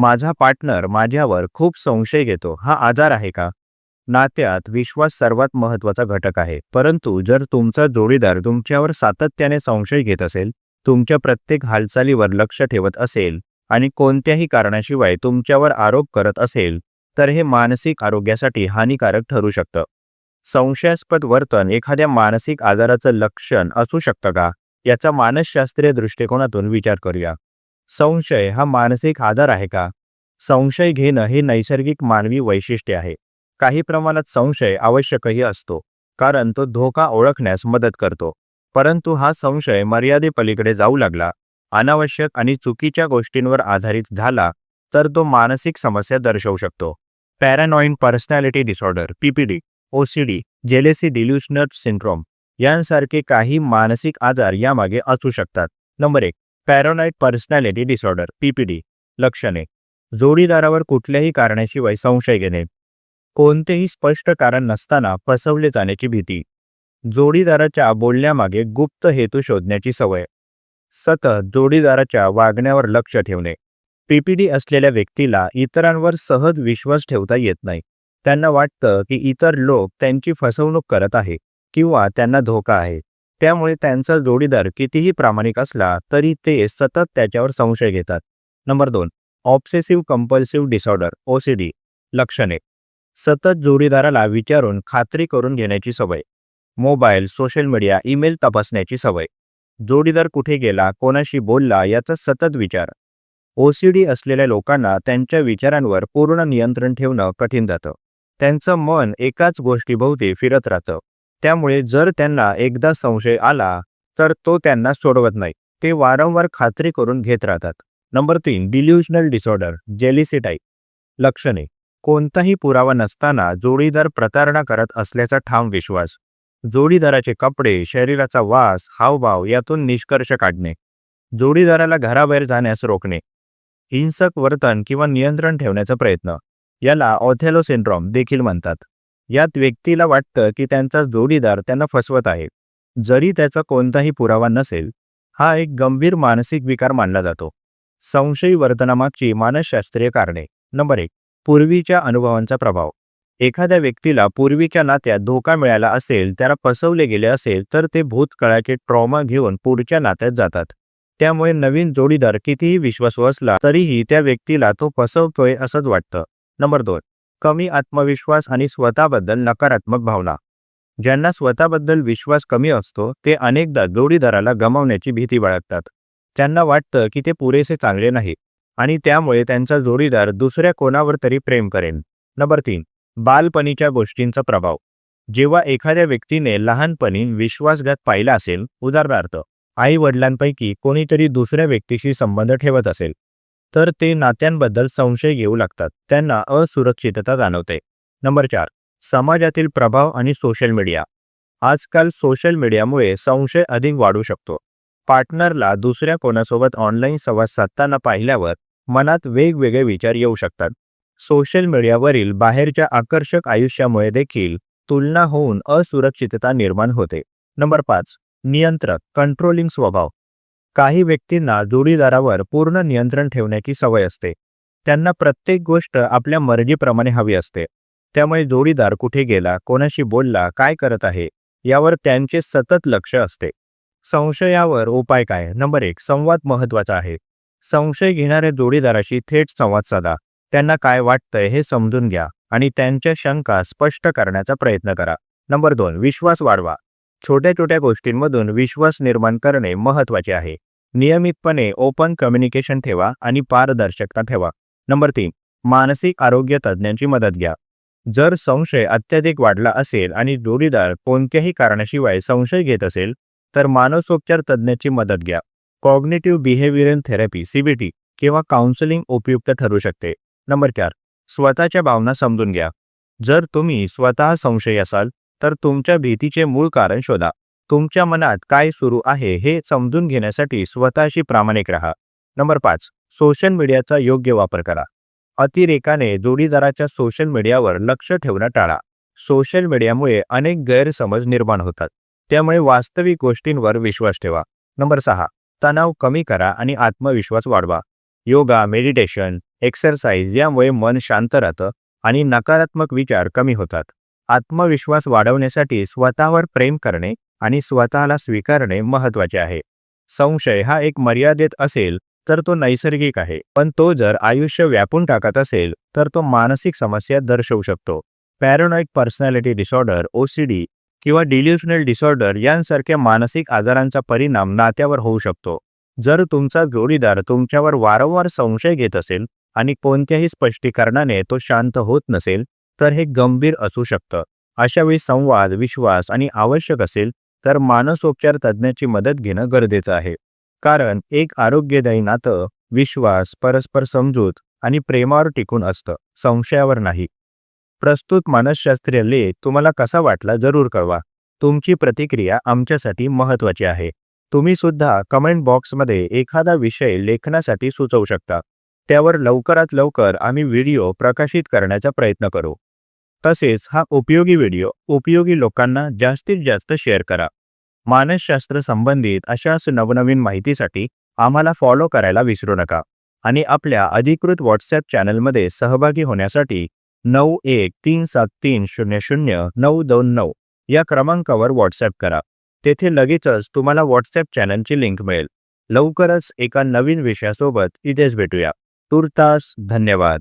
माझा पार्टनर माझ्यावर खूप संशय घेतो. हा आजार आहे का? नात्यात विश्वास सर्वात महत्त्वाचा घटक आहे. परंतु जर तुमचा जोडीदार तुमच्यावर सातत्याने संशय घेत असेल तुमच्या प्रत्येक हालचालीवर लक्ष ठेवत असेल आणि कोणत्याही कारणाशिवाय तुमच्यावर आरोप करत असेल तर हे मानसिक आरोग्यासाठी हानिकारक ठरू शकतं. संशयास्पद वर्तन एखाद्या मानसिक आजाराचं लक्षण असू शकतं का? याचा मानसशास्त्रीय दृष्टिकोनातून विचार करूया. संशय हा मानसिक आधार आहे का? संशय घेणं हे नैसर्गिक मानवी वैशिष्ट्य आहे. काही प्रमाणात संशय आवश्यकही असतो कारण तो धोका ओळखण्यास मदत करतो. परंतु हा संशय मर्यादेपलीकडे जाऊ लागला अनावश्यक आणि चुकीच्या गोष्टींवर आधारित झाला तर तो मानसिक समस्या दर्शवू शकतो. Paranoid personality disorder PPD OCD jealousy delusional syndrome यांसारखे काही मानसिक आजार यामागे असू शकतात. नंबर एक पॅरानॉइड पर्सनॅलिटी डिसऑर्डर पीपीडी लक्षणे. जोडीदारावर कुठल्याही कारणाशिवाय संशय घेणे. कोणतेही स्पष्ट कारण नसताना फसवले जाण्याची भीती. जोडीदाराच्या बोलण्यामागे गुप्त हेतू शोधण्याची सवय. सतत जोडीदाराच्या वागण्यावर लक्ष ठेवणे. पीपीडी असलेल्या व्यक्तीला इतरांवर सहज विश्वास ठेवता येत नाही. त्यांना वाटतं की इतर लोक त्यांची फसवणूक करत आहे किंवा त्यांना धोका आहे. त्यामुळे त्यांचा जोडीदार कितीही प्रामाणिक असला तरी ते सतत त्याच्यावर संशय घेतात. नंबर दोन ऑब्सेसिव्ह कंपल्सिव्ह डिसऑर्डर ओसीडी लक्षणे. सतत जोडीदाराला विचारून खात्री करून घेण्याची सवय. मोबाईल सोशल मीडिया ईमेल तपासण्याची सवय. जोडीदार कुठे गेला कोणाशी बोलला याचा सतत विचार. ओसीडी असलेल्या लोकांना त्यांच्या विचारांवर पूर्ण नियंत्रण ठेवणं कठीण जातं. त्यांचं मन एकाच गोष्टीभोवती फिरत राहतं. त्यामुळे जर त्यांना एकदा संशय आला तर तो त्यांना सोडवत नाही. ते वारंवार खात्री करून घेत राहतात. नंबर तीन डिल्युशनल डिसऑर्डर जेलिसिटाई लक्षणे. कोणताही पुरावा नसताना जोडीदार प्रतारणा करत असल्याचा ठाम विश्वास. जोडीदाराचे कपडे शरीराचा वास हावभाव यातून निष्कर्ष काढणे. जोडीदाराला घराबाहेर जाण्यास रोखणे. हिंसक वर्तन किंवा नियंत्रण ठेवण्याचा प्रयत्न. याला ऑथेलो सिंड्रॉम देखील म्हणतात. यात व्यक्तीला वाटतं की त्यांचा जोडीदार त्यांना फसवत आहे. जरी त्याचा कोणताही पुरावा नसेल हा एक गंभीर मानसिक विकार मानला जातो. संशयी वर्तनामागची मानसशास्त्रीय कारणे. नंबर एक पूर्वीच्या अनुभवांचा प्रभाव. एखाद्या व्यक्तीला पूर्वीच्या नात्यात धोका मिळाला असेल त्याला फसवले गेले असेल तर ते भूतकाळाचे ट्रॉमा घेऊन पुढच्या नात्यात जातात. त्यामुळे नवीन जोडीदार कितीही विश्वासू असला तरीही त्या व्यक्तीला तो फसवतोय असंच वाटतं. नंबर दोन कमी आत्मविश्वास आणि स्वतःबद्दल नकारात्मक भावना. ज्यांना स्वतःबद्दल विश्वास कमी असतो ते अनेकदा जोडीदाराला गमावण्याची भीती बाळगतात. त्यांना वाटतं की ते पुरेसे चांगले नाही आणि त्यामुळे त्यांचा जोडीदार दुसऱ्या कोणावर तरी प्रेम करेन. नंबर तीन बालपणीच्या गोष्टींचा प्रभाव. जेव्हा एखाद्या व्यक्तीने लहानपणी विश्वासघात पाहिला असेल उदाहरणार्थ आई वडिलांपैकी कोणीतरी दुसऱ्या व्यक्तीशी संबंध ठेवत असेल तर ते नात्यांबद्दल संशय घेऊ लागतात. त्यांना असुरक्षितता जाणवते. नंबर चार. समाजातील प्रभाव आणि सोशल मीडिया आजकाल सोशल मीडियामुळे संशय अधिक वाढू शकतो. पार्टनरला दुसऱ्या कोणासोबत ऑनलाईन संवाद साधताना पाहिल्यावर मनात वेगवेगळे विचार येऊ शकतात. सोशल मीडियावरील बाहेरच्या आकर्षक आयुष्यामुळे देखील तुलना होऊन असुरक्षितता निर्माण होते. नंबर पाच. नियंत्रक कंट्रोलिंग स्वभाव. काही व्यक्तींना जोडीदारावर पूर्ण नियंत्रण ठेवण्याची सवय असते. त्यांना प्रत्येक गोष्ट आपल्या मर्जीप्रमाणे हवी असते. त्यामुळे जोडीदार कुठे गेला कोणाशी बोलला काय करत आहे यावर त्यांचे सतत लक्ष असते. संशयावर उपाय काय? नंबर एक संवाद महत्त्वाचा आहे. संशय घेणाऱ्या जोडीदाराशी थेट संवाद साधा. त्यांना काय वाटतंय हे समजून घ्या आणि त्यांच्या शंका स्पष्ट करण्याचा प्रयत्न करा. नंबर दोन विश्वास वाढवा. छोट्या छोट्या गोष्टींमधून विश्वास निर्माण करणे महत्त्वाचे आहे. नियमितपणे ओपन कम्युनिकेशन ठेवा आणि पारदर्शकता ठेवा. नंबर तीन मानसिक आरोग्य तज्ज्ञांची मदत घ्या. जर संशय अत्याधिक वाढला असेल आणि जोडीदार कोणत्याही कारणाशिवाय संशय घेत असेल तर मानसोपचार तज्ज्ञाची मदत घ्या. कॉग्नेटिव्ह बिहेव्हिअरल थेरपी सीबीटी किंवा काउन्सिलिंग उपयुक्त ठरू शकते. नंबर चार स्वतःच्या भावना समजून घ्या. जर तुम्ही स्वतः संशयी असाल तर तुमच्या भीतीचे मूळ कारण शोधा. तुमच्या मनात काय सुरू आहे हे समजून घेण्यासाठी स्वतःशी प्रामाणिक राहा. नंबर पाच सोशल मीडियाचा योग्य वापर करा. अतिरेकाने जोडीदाराच्या सोशल मीडियावर लक्ष ठेवणं टाळा. सोशल मीडियामुळे अनेक गैरसमज निर्माण होतात. त्यामुळे वास्तविक गोष्टींवर विश्वास ठेवा. नंबर सहा तणाव कमी करा आणि आत्मविश्वास वाढवा. योगा मेडिटेशन एक्सरसाइज यामुळे मन शांत राहतं आणि नकारात्मक विचार कमी होतात. आत्मविश्वास वाढवण्यासाठी स्वतःवर प्रेम करणे आणि स्वतःला स्वीकारणे महत्त्वाचे आहे. संशय हा एक मर्यादेत असेल तर तो नैसर्गिक आहे. पण तो जर आयुष्य व्यापून टाकत असेल तर तो मानसिक समस्या दर्शवू शकतो. पॅरोनॉइड पर्सनॅलिटी डिसऑर्डर ओसीडी किंवा डिल्युशनल डिसऑर्डर यांसारख्या मानसिक आजारांचा परिणाम नात्यावर होऊ शकतो. जर तुमचा जोडीदार तुमच्यावर वारंवार संशय घेत असेल आणि कोणत्याही स्पष्टीकरणाने तो शांत होत नसेल तर हे गंभीर असू शकतं. अशावेळी संवाद विश्वास आणि आवश्यक असेल तर मानसोपचार तज्ज्ञाची मदत घेणं गरजेचं आहे. कारण एक आरोग्यदायी नातं विश्वास परस्पर समजूत आणि प्रेमावर टिकून असतं संशयावर नाही. प्रस्तुत मानसशास्त्रीय लेख तुम्हाला कसा वाटला जरूर कळवा. तुमची प्रतिक्रिया आमच्यासाठी महत्त्वाची आहे. तुम्ही सुद्धा कमेंट बॉक्समध्ये एखादा विषय लेखनासाठी सुचवू शकता. त्यावर लवकरात लवकर आम्ही व्हिडिओ प्रकाशित करण्याचा प्रयत्न करू. तसेच हा उपयोगी व्हिडिओ उपयोगी लोकांना जास्तीत जास्त शेअर करा. मानसशास्त्र संबंधित अशाच नवनवीन माहितीसाठी आम्हाला फॉलो करायला विसरू नका आणि आपल्या अधिकृत व्हॉट्सॲप चॅनलमध्ये सहभागी होण्यासाठी नऊ एक तीन सात तीन शून्य शून्य नऊ दोन नऊ या क्रमांकावर व्हॉट्सॲप करा. तेथे लगेचच तुम्हाला व्हॉट्सॲप चॅनलची लिंक मिळेल. लवकरच एका नवीन विषयासोबत इथेच भेटूया. तुर्तास धन्यवाद.